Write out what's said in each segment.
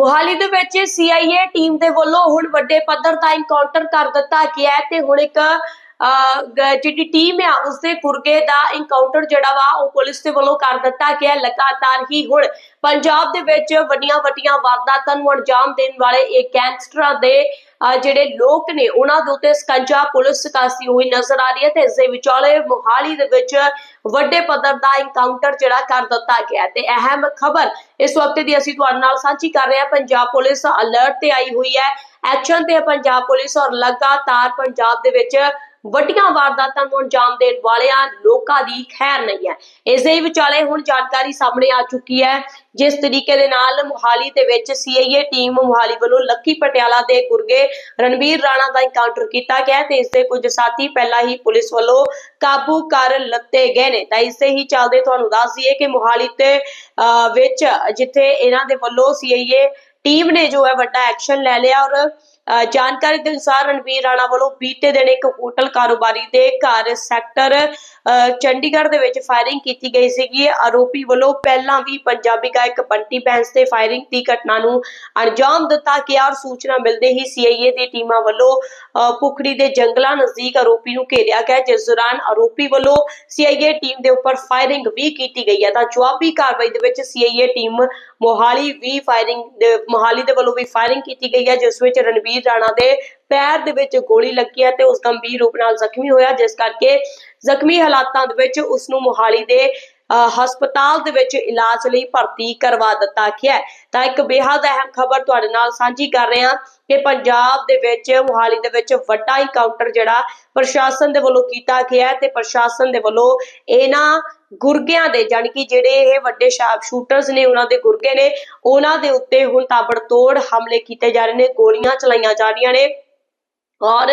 ਮੋਹਾਲੀ ਦੇ ਵਿੱਚ CIA team ਦੇ ਵੱਲੋਂ ਹੁਣ ਵੱਡੇ ਪੱਧਰ ਦਾ ਇਨਕਾਊਂਟਰ ਕਰ ਦਿੱਤਾ ਗਿਆ ਤੇ ਹੁਣ ਇੱਕ ਜਿਹੜੀ ਟੀਮ ਆ, ਉਸਦੇ ਗੁਰਗੇ ਦਾ ਇਨਕਾਊਂਟਰ ਜਿਹੜਾ ਵਾ, ਉਹ ਪੁਲਿਸ ਦੇ ਵੱਲੋਂ ਕਰ ਦਿੱਤਾ ਗਿਆ। ਲਗਾਤਾਰ ਹੀ ਹੁਣ ਪੰਜਾਬ ਦੇ ਵਿੱਚ ਵੱਡੀਆਂ ਵੱਡੀਆਂ ਵਾਰਦਾਤਾਂ ਨੂੰ ਅੰਜਾਮ ਦੇਣ ਵਾਲੇ ਇਹ ਗੈਂਗਸਟਰਾਂ ਦੇ ਜਿਹੜੇ ਲੋਕ ਨੇ, ਉਹਨਾਂ ਦੇ ਉੱਤੇ ਸਕੰਜਾ ਪੁਲਿਸ ਕੱਸਦੀ ਹੋਈ ਨਜ਼ਰ ਆ ਰਹੀ ਹੈ ਤੇ ਇਸ ਦੇ ਵਿਚਾਲੇ ਮੁਹਾਲੀ ਦੇ ਵਿੱਚ ਵੱਡੇ ਪੱਧਰ ਦਾ ਇਨਕਾਊਂਟਰ ਜਿਹੜਾ ਕਰ ਦਿੱਤਾ ਗਿਆ ਤੇ ਅਹਿਮ ਖਬਰ ਇਸ ਵਕਤ ਦੀ ਅਸੀਂ ਤੁਹਾਡੇ ਨਾਲ ਸਾਂਝੀ ਕਰ ਰਹੇ ਹਾਂ। ਪੰਜਾਬ ਪੁਲਿਸ ਅਲਰਟ ਤੇ ਆਈ ਹੋਈ ਹੈ। ਐਕਸ਼ਨ ਤੇ ਪੰਜਾਬ ਪੁਲਿਸ ਔਰ ਲਗਾਤਾਰ ਪੰਜਾਬ ਦੇ ਵਿੱਚ ਵੱਡੀਆਂ ਵਾਰਦਾਤਾਂ ਨੂੰ ਅੰਜਾਮ ਦੇਣ ਵਾਲਿਆਂ ਲੋਕਾਂ ਦੀ ਖੈਰ ਨਹੀਂ ਹੈ। ਇਸ ਦੇ ਵਿਚਾਲੇ ਹੁਣ ਜਾਣਕਾਰੀ ਸਾਹਮਣੇ ਆ ਚੁੱਕੀ ਹੈ। ਜਿਸ ਤਰੀਕੇ ਦੇ ਨਾਲ ਮੁਹਾਲੀ ਦੇ ਵਿੱਚ ਸੀਆਈਏ ਟੀਮ ਮੁਹਾਲੀ ਵੱਲੋਂ ਲੱਕੀ ਪਟਿਆਲਾ ਦੇ ਗੁਰਗੇ ਰਣਵੀਰ ਰਾਣਾ ਦਾ ਇਨਕਾਊਂਟਰ ਕੀਤਾ ਗਿਆ ਤੇ ਇਸ ਦੇ ਕੁਝ ਸਾਥੀ ਪਹਿਲਾਂ ਹੀ ਪੁਲਿਸ ਵੱਲੋਂ ਕਾਬੂ ਕਰ ਲੱਤੇ ਗਏ ਨੇ। ਤਾਂ ਇਸੇ ਹੀ ਚੱਲਦੇ ਤੁਹਾਨੂੰ ਦੱਸ ਦਈਏ ਕਿ ਮੁਹਾਲੀ ਤੇ ਅਹ, ਵਿੱਚ ਜਿੱਥੇ ਇਹਨਾਂ ਦੇ ਵੱਲੋਂ ਸੀਆਈਏ ਟੀਮ ਨੇ ਜੋ ਹੈ ਵੱਡਾ ਐਕਸ਼ਨ ਲੈ ਲਿਆ ਔਰ ਜਾਣਕਾਰੀ ਦੇ ਅਨੁਸਾਰ ਰਣਵੀਰ ਰਾਣਾ ਵੱਲੋਂ ਬੀਤੇ ਦਿਨ ਇੱਕ ਹੋਟਲ ਕਾਰੋਬਾਰੀ ਦੇ ਘਰ ਸੈਕਟਰ ਚੰਡੀਗੜ੍ਹ ਦੇ ਵਿੱਚ ਫਾਇਰਿੰਗ ਕੀਤੀ ਗਈ ਸੀਗੀ। ਆਰੋਪੀ ਵੱਲੋਂ ਪਹਿਲਾਂ ਵੀ ਪੰਜਾਬੀ ਗਾਇਕ ਬੰਟੀ ਬੈਂਸ ਤੇ ਫਾਇਰਿੰਗ ਦੀ ਘਟਨਾ ਨੂੰ ਅੰਜਾਮ ਦਿੱਤਾ ਗਿਆ ਔਰ ਸੂਚਨਾ ਮਿਲਦੇ ਹੀ ਸੀਆਈਏ ਦੀ ਟੀਮਾਂ ਵੱਲੋਂ ਪੁਖੜੀ ਦੇ ਜੰਗਲਾਂ ਨਜ਼ਦੀਕ ਆਰੋਪੀ ਨੂੰ ਘੇਰਿਆ ਗਿਆ, ਜਿਸ ਦੌਰਾਨ ਆਰੋਪੀ ਵੱਲੋਂ ਸੀਆਈਏ ਟੀਮ ਦੇ ਉੱਪਰ ਫਾਇਰਿੰਗ ਵੀ ਕੀਤੀ ਗਈ ਹੈ। ਤਾਂ ਜਵਾਬੀ ਕਾਰਵਾਈ ਦੇ ਵਿੱਚ ਸੀਆਈਏ ਟੀਮ ਮੋਹਾਲੀ ਵੀ ਫਾਇਰਿੰਗ ਮੋਹਾਲੀ ਦੇ ਵੱਲੋਂ ਵੀ ਫਾਇਰਿੰਗ ਕੀਤੀ ਗਈ ਹੈ, ਜਿਸ ਵਿੱਚ ਰਣਵੀਰ ਰਾਣਾ ਦੇ ਪੈਰ ਦੇ ਵਿੱਚ ਗੋਲੀ ਲੱਗੀ ਹੈ ਤੇ ਉਸ ਗੰਭੀਰ ਰੂਪ ਨਾਲ ਜ਼ਖਮੀ ਹੋਇਆ, ਜਿਸ ਕਰਕੇ ਜ਼ਖਮੀ ਹਾਲਾਤਾਂ ਦੇ ਵਿੱਚ ਉਸ ਨੂੰ ਮੋਹਾਲੀ ਦੇ ਹਸਪਤਾਲ ਦੇ ਵਿੱਚ ਇਲਾਜ ਲਈ ਭਰਤੀ ਕਰਵਾ ਦਿੱਤਾ ਗਿਆ ਤਾਂ ਇੱਕ ਬੇहद ਅਹਿਮ ਖਬਰ ਤੁਹਾਡੇ ਨਾਲ ਸਾਂਝੀ ਕਰ ਰਹੇ ਹਾਂ ਕਿ ਪੰਜਾਬ ਦੇ ਵਿੱਚ ਮੋਹਾਲੀ ਦੇ ਵਿੱਚ ਵੱਡਾ ਇਨਕਾਊਂਟਰ ਜਿਹੜਾ ਪ੍ਰਸ਼ਾਸਨ ਦੇ ਵੱਲੋਂ ਕੀਤਾ ਗਿਆ ਤੇ ਪ੍ਰਸ਼ਾਸਨ ਦੇ ਵੱਲੋਂ ਇਹਨਾਂ ਗੁਰਗਿਆਂ ਦੇ ਜਾਣੀ ਕਿ ਜਿਹੜੇ ਇਹ ਵੱਡੇ ਸ਼ਾਰਪ ਸ਼ੂਟਰਸ ਨੇ ਉਹਨਾਂ ਦੇ ਗੁਰਗੇ ਨੇ, ਉਹਨਾਂ ਦੇ ਉੱਤੇ ਹੁਣ ਤਾਬੜਤੋੜ ਹਮਲੇ ਕੀਤੇ ਜਾ ਰਹੇ ਨੇ, ਗੋਲੀਆਂ ਚਲਾਈਆਂ ਜਾ ਰਹੀਆਂ ਨੇ। ਔਰ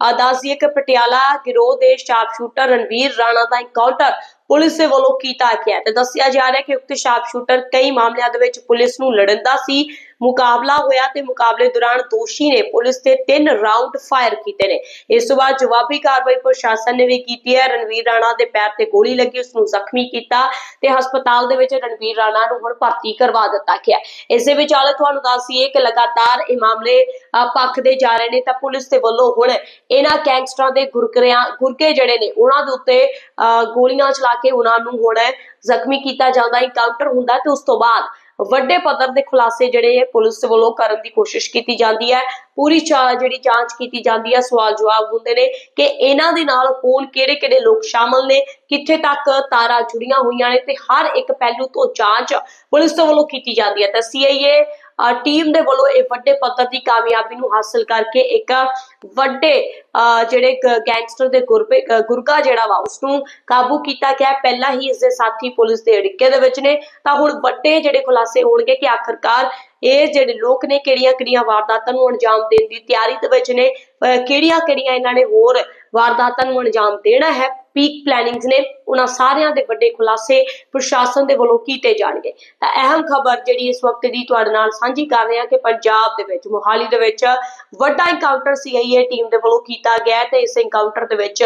ਅਹ ਦੱਸ ਦਈਏ ਕਿ ਪਟਿਆਲਾ, ਗਿਰੋਹ ਦੇ ਸ਼ਾਰਪ ਸ਼ੂਟਰ ਰਣਵੀਰ ਰਾਣਾ ਦਾ ਇਨਕਾਊਂਟਰ ਪੁਲਿਸ ਦੇ ਵੱਲੋਂ ਕੀਤਾ ਗਿਆ ਤੇ ਦੱਸਿਆ ਜਾ ਰਿਹਾ ਹੈ ਕਿ ਉਕਤ ਸ਼ਾਰਪ ਸ਼ੂਟਰ ਕਈ ਮਾਮਲਿਆਂ ਦੇ ਵਿੱਚ ਪੁਲਿਸ ਨੂੰ ਲੜਨ ਦਾ ਸੀ। ਮੁਕਾਬਲਾ ਹੋਇਆ ਤੇ ਮੁਕਾਬਲੇ ਦੌਰਾਨ ਦੋਸ਼ੀ ਨੇ ਪੁਲਿਸ ਤੇ ਤਿੰਨ ਰਾਉਂਡ ਫਾਇਰ ਕੀਤੇ ਨੇ ਇਸ ਤੋਂ ਬਾਅਦ ਜਵਾਬੀ ਕਾਰਵਾਈ ਪ੍ਰਸ਼ਾਸਨ ਨੇ ਵੀ ਕੀਤੀ ਹੈ ਰਣਵੀਰ ਰਾਣਾ ਦੇ ਪੈਰ ਤੇ ਗੋਲੀ ਲੱਗੀ ਉਸ ਨੂੰ ਜ਼ਖਮੀ ਕੀਤਾ ਤੇ ਹਸਪਤਾਲ ਦੇ ਵਿੱਚ ਰਣਵੀਰ ਰਾਣਾ ਨੂੰ ਹੁਣ ਭਰਤੀ ਕਰਵਾ ਦਿੱਤਾ ਗਿਆ ਹੈ। ਵਿਚਾਲੇ ਤੁਹਾਨੂੰ ਦੱਸੀਏ ਕਿ ਲਗਾਤਾਰ ਇਹ ਮਾਮਲੇ ਅਹ, ਭਖਦੇ ਜਾ ਰਹੇ ਨੇ ਤਾਂ ਪੁਲਿਸ ਦੇ ਵੱਲੋਂ ਹੁਣ ਇਹਨਾਂ ਗੈਂਗਸਟਰਾਂ ਦੇ ਗੁਰਕਰਿਆਂ ਗੁਰਕੇ ਜਿਹੜੇ ਨੇ ਉਹਨਾਂ ਦੇ ਉੱਤੇ ਅਹ, ਗੋਲੀਆਂ ਚਲਾ ਕੇ ਉਹਨਾਂ ਨੂੰ ਹੁਣ ਜ਼ਖਮੀ ਕੀਤਾ ਜਾਂਦਾ ਇਨਕਾਊਂਟਰ ਹੁੰਦਾ ਤੇ ਉਸ ਤੋਂ ਬਾਅਦ ਵੱਡੇ ਪੱਧਰ ਦੇ ਖੁਲਾਸੇ ਜਿਹੜੇ ਪੁਲਿਸ ਵੱਲੋਂ ਕਰਨ ਦੀ ਕੋਸ਼ਿਸ਼ ਕੀਤੀ ਜਾਂਦੀ ਹੈ। ਪੂਰੀ ਚਾ- ਜਿਹੜੀ ਜਾਂਚ ਕੀਤੀ ਜਾਂਦੀ ਹੈ, ਸਵਾਲ ਜਵਾਬ ਹੁੰਦੇ ਨੇ ਕਿ ਇਹਨਾਂ ਦੇ ਨਾਲ ਕੋਣ ਕਿਹੜੇ ਕਿਹੜੇ ਲੋਕ ਸ਼ਾਮਲ ਨੇ, ਕਿੱਥੇ ਤੱਕ ਤਾਰਾਂ ਜੁੜੀਆਂ ਹੋਈਆਂ ਨੇ ਤੇ ਹਰ ਇੱਕ ਪਹਿਲੂ ਤੋਂ ਜਾਂਚ ਪੁਲਿਸ ਵੱਲੋਂ ਕੀਤੀ ਜਾਂਦੀ ਹੈ। ਤਾਂ ਸੀਆਈਏ ਟੀਮ ਦੇ ਵੱਲੋਂ ਇਹ ਵੱਡੇ ਪੱਧਰ ਦੀ ਕਾਮਯਾਬੀ ਨੂੰ ਹਾਸਲ ਕਰਕੇ ਇੱਕ ਵੱਡੇ ਜਿਹੜੇ ਗੈਂਗਸਟਰ ਦੇ ਗੁਰਬੇ ਗੁਰਗਾ ਜਿਹੜਾ ਵਾ ਉਸ ਨੂੰ ਕਾਬੂ ਕੀਤਾ ਗਿਆ। ਪਹਿਲਾਂ ਹੀ ਇਸ ਦੇ ਸਾਥੀ ਪੁਲਿਸ ਦੇ ਅੜਿੱਕੇ ਦੇ ਵਿੱਚ ਨੇ। ਤਾਂ ਹੁਣ ਵੱਡੇ ਜਿਹੜੇ ਖੁਲਾਸੇ ਹੋਣਗੇ ਕਿ ਆਖਰਕਾਰ ਇਹ ਜਿਹੜੇ ਲੋਕ ਨੇ, ਕਿਹੜੀਆਂ ਕਿਹੜੀਆਂ ਵਾਰਦਾਤਾਂ ਨੂੰ ਅੰਜਾਮ ਦੇਣ ਦੀ ਤਿਆਰੀ ਦੇ ਵਿੱਚ ਨੇ ਕਿਹੜੀਆਂ ਕਿਹੜੀਆਂ ਇਹਨਾਂ ਨੇ ਹੋਰ ਵਾਰਦਾਤਾਂ ਨੂੰ ਅੰਜਾਮ ਦੇਣਾ ਹੈ? ਪੀਕ ਪਲੈਨਿੰਗਸ ਨੇ। ਉਹਨਾਂ ਸਾਰਿਆਂ ਦੇ ਵੱਡੇ ਖੁਲਾਸੇ ਪ੍ਰਸ਼ਾਸਨ ਦੇ ਵੱਲੋਂ ਕੀਤੇ ਜਾਣਗੇ। ਤਾਂ ਅਹਿਮ ਖਬਰ ਜਿਹੜੀ ਇਸ ਵਕਤ ਦੀ ਤੁਹਾਡੇ ਨਾਲ ਸਾਂਝੀ ਕਰ ਰਹੇ ਹਾਂ ਕਿ ਪੰਜਾਬ ਦੇ ਵਿੱਚ, ਮੋਹਾਲੀ ਦੇ ਵਿੱਚ ਵੱਡਾ ਇਨਕਾਊਂਟਰ ਸੀਆਈਏ ਟੀਮ ਦੇ ਵੱਲੋਂ ਕੀਤਾ ਗਿਆ ਤੇ ਇਸ ਇਨਕਾਊਂਟਰ ਦੇ ਵਿੱਚ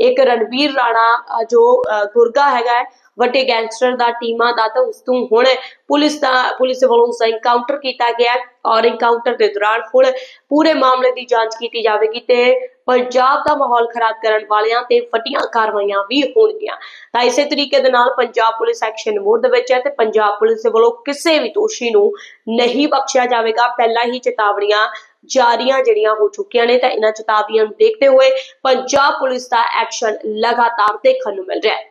ਇੱਕ ਰਣਵੀਰ ਰਾਣਾ ਜੋ ਗੁਰਗਾ ਹੈਗਾ ਵੱਡੇ ਗੈਂਗਸਟਰ ਦਾ, ਟੀਮਾਂ ਦਾ, ਤਾਂ ਉਸ ਤੋਂ ਹੁਣ ਪੁਲਿਸ ਦਾ, ਪੁਲਿਸ ਵੱਲੋਂ ਉਸ ਇਨਕਾਊਂਟਰ ਕੀਤਾ ਗਿਆ ਔਰ ਇਨਕਾਊਂਟਰ ਦੇ ਦੌਰਾਨ ਹੁਣ ਪੂਰੇ ਮਾਮਲੇ ਦੀ ਜਾਂਚ ਕੀਤੀ ਜਾਵੇਗੀ ਤੇ ਪੰਜਾਬ ਦਾ ਮਾਹੌਲ ਖਰਾਬ ਕਰਨ ਵਾਲਿਆਂ ਤੇ ਵੱਡੀਆਂ ਕਾਰਵਾਈਆਂ ਵੀ ਹੋਣਗੀਆਂ। ਤਾਂ ਇਸੇ ਤਰੀਕੇ ਦੇ ਨਾਲ ਪੰਜਾਬ ਪੁਲਿਸ ਐਕਸ਼ਨ ਮੋਡ ਦੇ ਵਿੱਚ ਹੈ ਤੇ ਪੰਜਾਬ ਪੁਲਿਸ ਦੇ ਵੱਲੋਂ ਕਿਸੇ ਵੀ ਦੋਸ਼ੀ ਨੂੰ ਨਹੀਂ ਬਖਸ਼ਿਆ ਜਾਵੇਗਾ। ਪਹਿਲਾਂ ਹੀ ਚੇਤਾਵਨੀਆਂ ਜਾਰੀਆਂ ਜਿਹੜੀਆਂ ਹੋ ਚੁੱਕੀਆਂ ਨੇ ਤਾਂ ਇਹਨਾਂ ਚੇਤਾਵਨੀਆਂ ਨੂੰ ਦੇਖਦੇ ਹੋਏ ਪੰਜਾਬ ਪੁਲਿਸ ਦਾ ਐਕਸ਼ਨ ਲਗਾਤਾਰ ਦੇਖਣ ਨੂੰ ਮਿਲ ਰਿਹਾ ਹੈ।